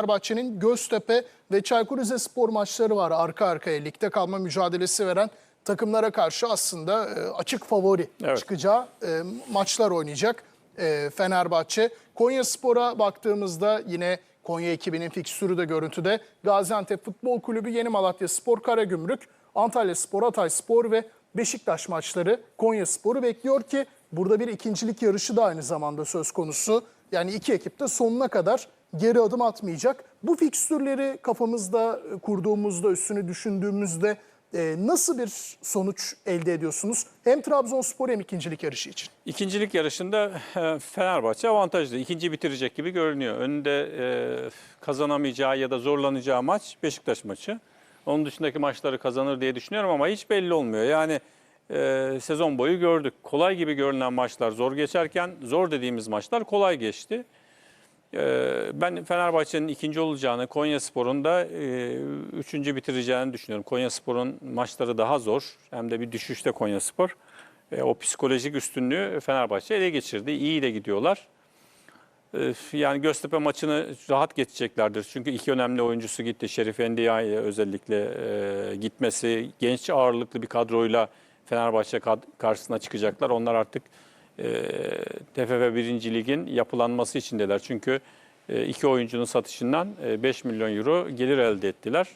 Fenerbahçe'nin Göztepe ve Çaykur Rizespor maçları var arka arkaya ligde kalma mücadelesi veren takımlara karşı aslında e, açık favori Evet. çıkacağı e, maçlar oynayacak e, Fenerbahçe. Konya Spor'a baktığımızda yine Konya ekibinin fikstürü de görüntüde. Gaziantep Futbol Kulübü, Yeni Malatya Spor, Karagümrük, Antalya Spor, Hatay Spor ve Beşiktaş maçları Konya Spor'u bekliyor ki burada bir ikincilik yarışı da aynı zamanda söz konusu. Yani iki ekip de sonuna kadar geri adım atmayacak. Bu fikstürleri kafamızda e, kurduğumuzda, üstünü düşündüğümüzde e, nasıl bir sonuç elde ediyorsunuz? Hem Trabzonspor hem ikincilik yarışı için. İkincilik yarışında e, Fenerbahçe avantajlı. İkinci bitirecek gibi görünüyor. Önünde kazanamayacağı ya da zorlanacağı maç Beşiktaş maçı. Onun dışındaki maçları kazanır diye düşünüyorum ama hiç belli olmuyor. Yani e, sezon boyu gördük. Kolay gibi görünen maçlar zor geçerken zor dediğimiz maçlar kolay geçti. Ee, Ben Fenerbahçe'nin ikinci olacağını, Konya Spor'un da e, üçüncü bitireceğini düşünüyorum. Konya Spor'un maçları daha zor. Hem de bir düşüşte Konya Spor. E, O psikolojik üstünlüğü Fenerbahçe ele geçirdi. İyi de gidiyorlar. Ee, Yani Göztepe maçını rahat geçeceklerdir. Çünkü iki önemli oyuncusu gitti. Şerif Endia'ya özellikle e, gitmesi, genç ağırlıklı bir kadroyla Fenerbahçe karşısına çıkacaklar. Onlar artık e, TFF 1. Lig'in yapılanması içindeler. Çünkü e, iki oyuncunun satışından e, 5 milyon euro gelir elde ettiler.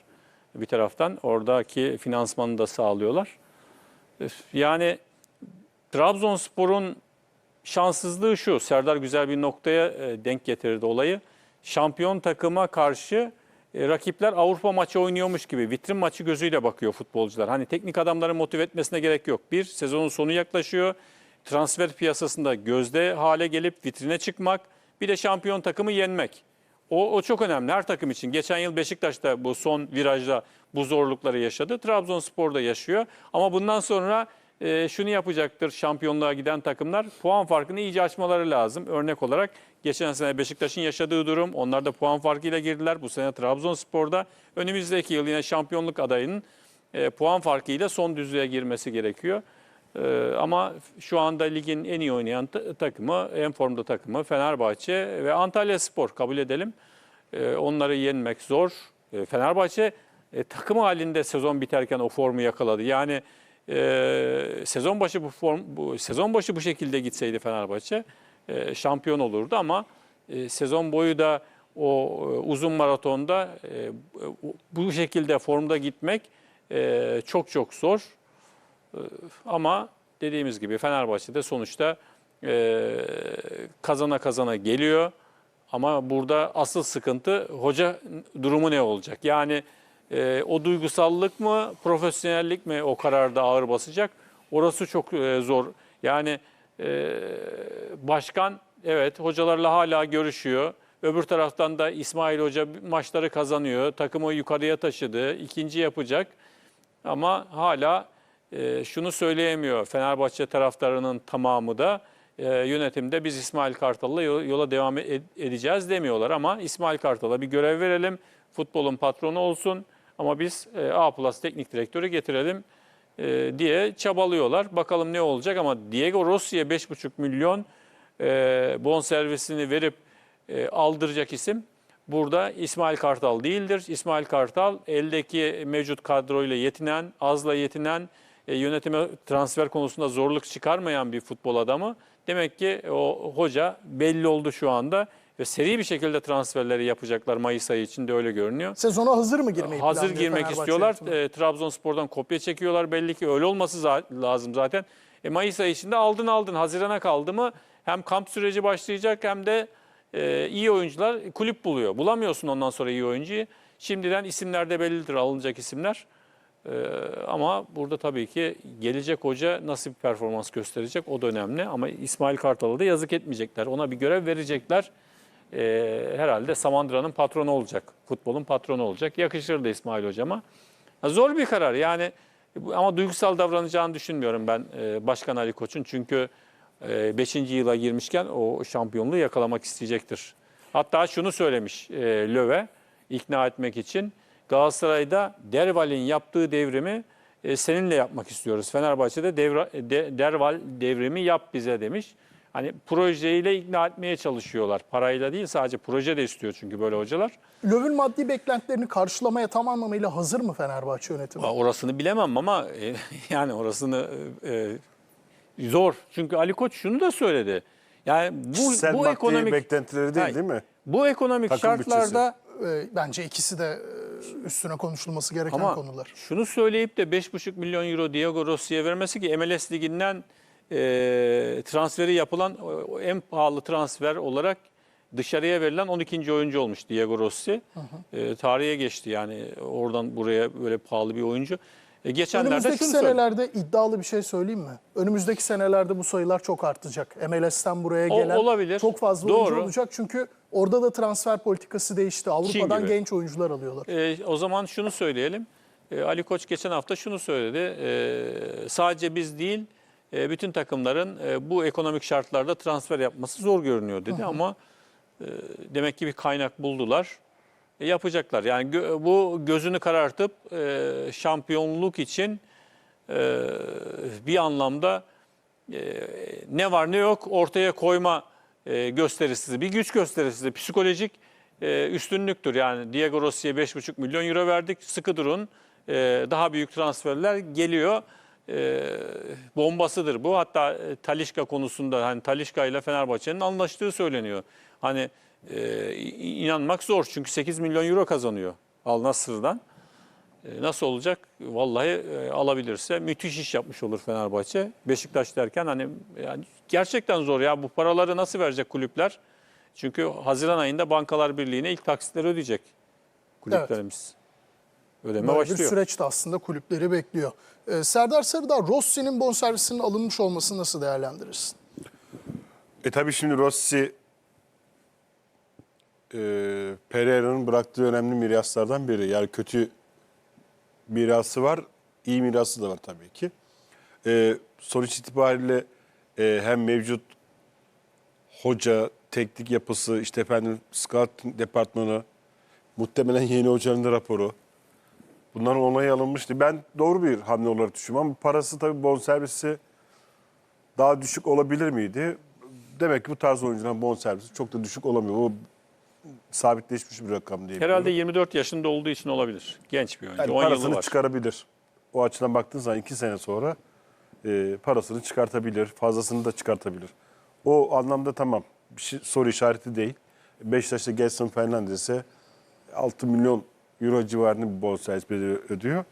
Bir taraftan oradaki finansmanı da sağlıyorlar. E, Yani Trabzonspor'un şanssızlığı şu. Serdar güzel bir noktaya e, denk getirdi olayı. Şampiyon takıma karşı e, rakipler Avrupa maçı oynuyormuş gibi vitrin maçı gözüyle bakıyor futbolcular. Hani teknik adamları motive etmesine gerek yok. Bir, sezonun sonu yaklaşıyor. Transfer piyasasında gözde hale gelip vitrine çıkmak. Bir de şampiyon takımı yenmek. O, o çok önemli her takım için. Geçen yıl Beşiktaş'ta bu son virajda bu zorlukları yaşadı. Trabzonspor da yaşıyor. Ama bundan sonra e, şunu yapacaktır şampiyonluğa giden takımlar. Puan farkını iyice açmaları lazım. Örnek olarak geçen sene Beşiktaş'ın yaşadığı durum. Onlar da puan farkıyla girdiler. Bu sene Trabzonspor'da önümüzdeki yıl yine şampiyonluk adayının e, puan farkıyla son düzlüğe girmesi gerekiyor. Ee, ama şu anda ligin en iyi oynayan ta- takımı, en formda takımı Fenerbahçe ve Antalya Spor kabul edelim. Ee, onları yenmek zor. Ee, Fenerbahçe e, takım halinde sezon biterken o formu yakaladı. Yani e, sezon başı bu form bu sezon başı bu şekilde gitseydi Fenerbahçe e, şampiyon olurdu ama e, sezon boyu da o e, uzun maratonda e, bu- bu şekilde formda gitmek e, çok çok zor. Ama dediğimiz gibi Fenerbahçe'de sonuçta e, kazana kazana geliyor. Ama burada asıl sıkıntı hoca durumu ne olacak? Yani e, o duygusallık mı, profesyonellik mi o kararda ağır basacak? Orası çok e, zor. Yani başkan evet hocalarla hala görüşüyor. Öbür taraftan da İsmail Hoca maçları kazanıyor. Takımı yukarıya taşıdı. ikinci yapacak. Ama hala e, şunu söyleyemiyor Fenerbahçe taraftarının tamamı da e, yönetimde biz İsmail Kartal'la yo- yola devam ed- edeceğiz demiyorlar. Ama İsmail Kartal'a bir görev verelim, futbolun patronu olsun ama biz e, A Plus teknik direktörü getirelim e, diye çabalıyorlar. Bakalım ne olacak ama Diego Rossi'ye 5,5 milyon e, bon servisini verip e, aldıracak isim burada İsmail Kartal değildir. İsmail Kartal eldeki mevcut kadroyla yetinen, azla yetinen, e, yönetime transfer konusunda zorluk çıkarmayan bir futbol adamı. Demek ki o hoca belli oldu şu anda ve seri bir şekilde transferleri yapacaklar Mayıs ayı içinde öyle görünüyor. Sezona hazır mı girmeyi Hazır girmek Fenerbahçe istiyorlar. E, Trabzonspor'dan kopya çekiyorlar belli ki öyle olması lazım zaten. E, Mayıs ayı içinde aldın aldın Haziran'a kaldı mı hem kamp süreci başlayacak hem de e, iyi oyuncular kulüp buluyor. Bulamıyorsun ondan sonra iyi oyuncuyu. Şimdiden isimler de bellidir alınacak isimler. E, ama burada tabii ki gelecek hoca nasıl bir performans gösterecek o da önemli. Ama İsmail Kartal'a da yazık etmeyecekler. Ona bir görev verecekler. E, herhalde Samandıra'nın patronu olacak. Futbolun patronu olacak. Yakışır da İsmail hocama. Ha, Zor bir karar yani ama duygusal davranacağını düşünmüyorum ben e, Başkan Ali Koç'un. Çünkü 5. yıla girmişken o şampiyonluğu yakalamak isteyecektir. Hatta şunu söylemiş e, Löwe ikna etmek için. Galatasaray'da Derval'in yaptığı devrimi e, seninle yapmak istiyoruz. Fenerbahçe'de devra, de, Derval devrimi yap bize demiş. hani projeyle ikna etmeye çalışıyorlar. Parayla değil sadece proje de istiyor çünkü böyle hocalar. Löw'ün maddi beklentilerini karşılamaya tam anlamıyla hazır mı Fenerbahçe yönetimi? Aa, Orasını bilemem ama e, yani orasını e, e, zor. Çünkü Ali Koç şunu da söyledi. Yani bu Kişisel bu maddi ekonomik beklentileri değil Hayır. değil mi? Bu ekonomik Takım şartlarda Ee, bence ikisi de e, üstüne konuşulması gereken ama konular. şunu söyleyip de 5,5 milyon euro Diego Rossi'ye vermesi ki MLS liginden e, transferi yapılan o- en pahalı transfer olarak dışarıya verilen 12. oyuncu olmuş Diego Rossi. E, tarihe geçti yani oradan buraya böyle pahalı bir oyuncu. E, geçenlerde Önümüzdeki şunu senelerde iddialı bir şey söyleyeyim mi? Önümüzdeki senelerde bu sayılar çok artacak. MLS'ten buraya O- gelen olabilir. çok fazla oyuncu Doğru. olacak. Çünkü orada da transfer politikası değişti. Avrupa'dan genç oyuncular alıyorlar. E, o zaman şunu söyleyelim. E, Ali Koç geçen hafta şunu söyledi. E, sadece biz değil, e, bütün takımların e, bu ekonomik şartlarda transfer yapması zor görünüyor dedi. Ama e, demek ki bir kaynak buldular. Yapacaklar. Yani gö- bu gözünü karartıp e, şampiyonluk için e, bir anlamda e, ne var ne yok ortaya koyma e, gösterisi, bir güç gösterisi, psikolojik e, üstünlüktür. Yani Diego Rossi'ye 5,5 milyon euro verdik, sıkı durun, E, daha büyük transferler geliyor. E, bombasıdır bu. Hatta e, Talişka konusunda hani Talişka ile Fenerbahçe'nin anlaştığı söyleniyor. Hani e, inanmak zor çünkü 8 milyon euro kazanıyor Al Nassr'dan. E, Nasıl olacak? Vallahi e, alabilirse müthiş iş yapmış olur Fenerbahçe. Beşiktaş derken hani yani gerçekten zor ya bu paraları nasıl verecek kulüpler? Çünkü Haziran ayında Bankalar Birliği'ne ilk taksitleri ödeyecek kulüplerimiz. Ödeme Böyle bir başlıyor. süreç de aslında kulüpleri bekliyor. Ee, Serdar Sarıdağ, Rossi'nin bonservisinin alınmış olmasını nasıl değerlendirirsin? E tabii şimdi Rossi e, Pereira'nın bıraktığı önemli miraslardan biri. Yani kötü mirası var, iyi mirası da var tabii ki. E, sonuç itibariyle e, hem mevcut hoca, teknik yapısı, işte efendim scouting departmanı, muhtemelen yeni hocanın da raporu. Bunların onayı alınmıştı. Ben doğru bir hamle olarak düşünüyorum ama parası tabii bonservisi daha düşük olabilir miydi? Demek ki bu tarz oyuncuların bonservisi çok da düşük olamıyor. O sabitleşmiş bir rakam diye. Herhalde 24 yaşında olduğu için olabilir. Genç bir oyuncu. yani 10 yılı parasını var. çıkarabilir. O açıdan baktığın zaman iki sene sonra e, parasını çıkartabilir, fazlasını da çıkartabilir. O anlamda tamam. Bir şey, soru işareti değil. Beşiktaş'ta Gelson Fernandes'e 6 milyon euro civarında bir bonservis bedeli ödüyor.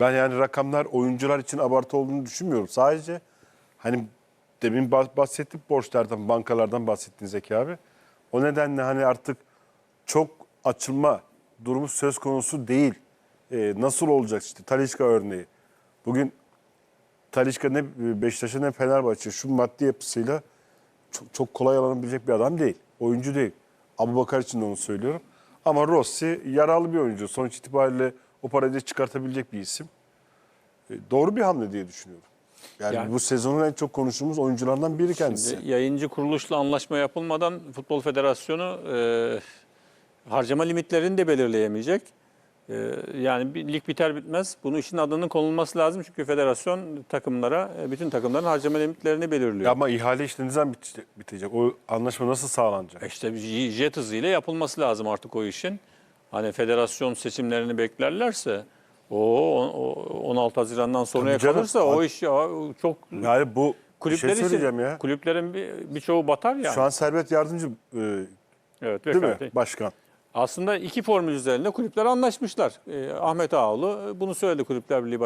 Ben yani rakamlar oyuncular için abartı olduğunu düşünmüyorum. Sadece hani demin bah- bahsettik borçlardan, bankalardan bahsettin Zeki abi. O nedenle hani artık çok açılma durumu söz konusu değil. Ee, nasıl olacak işte Talişka örneği. Bugün Talişka ne Beşiktaş'a ne Fenerbahçe şu maddi yapısıyla çok, çok kolay alınabilecek bir adam değil. Oyuncu değil. Abu Bakar için de onu söylüyorum. Ama Rossi yaralı bir oyuncu. Sonuç itibariyle o parayı çıkartabilecek bir isim. E, doğru bir hamle diye düşünüyorum. Yani, Yani- bu sezonun en çok konuştuğumuz oyunculardan biri kendisi. Şimdi yayıncı kuruluşla anlaşma yapılmadan Futbol Federasyonu e, harcama limitlerini de belirleyemeyecek. E, yani bir lig biter bitmez bunun işin adının konulması lazım çünkü federasyon takımlara e, bütün takımların harcama limitlerini belirliyor. Ama ihale ne zaman bitecek? O anlaşma nasıl sağlanacak? E İşte jet hızıyla yapılması lazım artık o işin. Hani federasyon seçimlerini beklerlerse o, o 16 Haziran'dan sonraya Tabii canım. kalırsa o iş ya, çok Yani bu bir kulüpler şey için- ya. kulüplerin bir, birçoğu batar yani. Şu an Servet Yardımcı e, evet, değil mi başkan? Aslında iki formül üzerinde kulüpler anlaşmışlar. Ee, Ahmet Ağaoğlu bunu söyledi Kulüpler Birliği